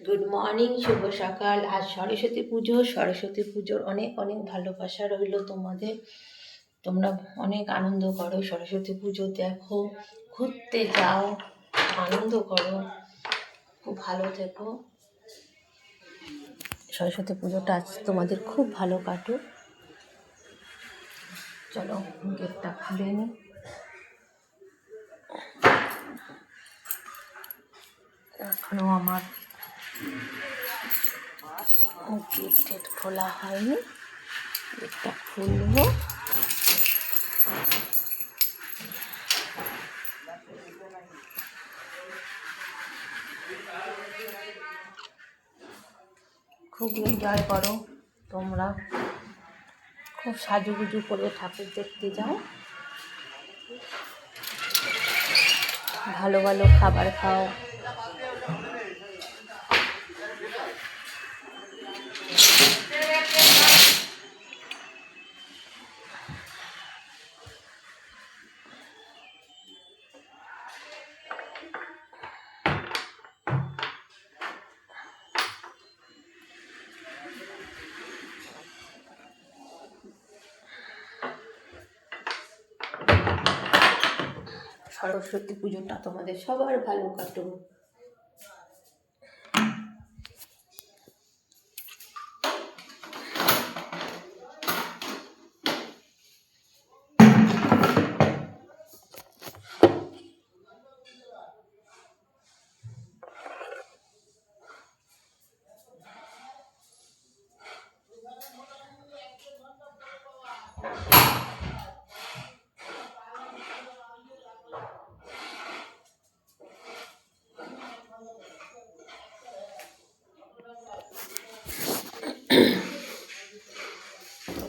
Good morning শুভ সকাল, আজ সরস্বতী পুজো। সরস্বতী পুজোর অনেক অনেক ভালোবাসা রইল তোমাদের। তোমরা অনেক আনন্দ করো। সরস্বতী পুজো দেখো, ঘুরতে যাও, আনন্দ করো, খুব ভালো থেকো। সরস্বতী পুজোটা আজ তোমাদের খুব ভালো কাটুক। চলো, গেটটা খুলে নিই এখনও আমার গেট টেট খোলা হয়নি গেটটা খুলবো। খুব এনজয় করো তোমরা। খুব সাজুগুজু করে ঠাকুর দেখতে যাও। ভালো ভালো খাবার খাও। সরস্বতী পুজোটা তোমাদের সবার ভালো কাটুক।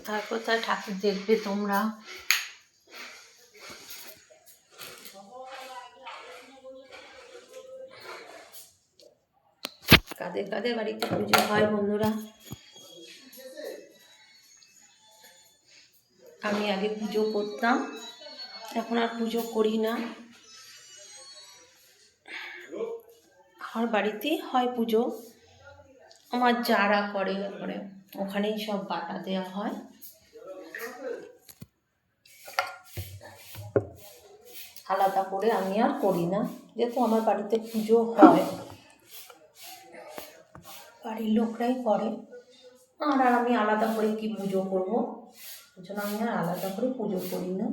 কোথায় কোথায় ঠাকুর দেখবে তোমরা? কাদের কাদের বাড়িতে পুজো হয় বন্ধুরা? আমি আগে পুজো করতাম, এখন আর পুজো করি না। আমার বাড়িতেই হয় পুজো। আমার যারা করে, ওখানেই সব বাটা দেওয়া হয়। আলাদা করে আমি আর করি না। যেহেতু আমার বাড়িতে পুজো হয়, বাড়ির লোকরাই করে। আর আর আমি আলাদা করে কি পুজো করব? ওই জন্য আমি আর আলাদা করে পুজো করি না।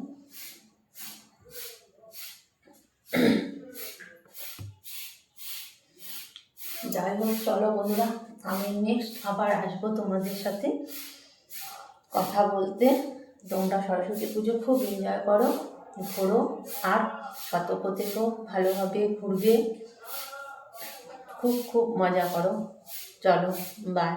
যাই হোক, চলো বন্ধুরা, আমি নেক্সট আবার আসব তোমাদের সাথে। কথা বলতে। তোমরা সরস্বতী পুজো খুব এনজয় করো। ঘোরো আর সতর্ক থেকো ভালোভাবে ঘুরবে। খুব খুব মজা করো। চলো বাই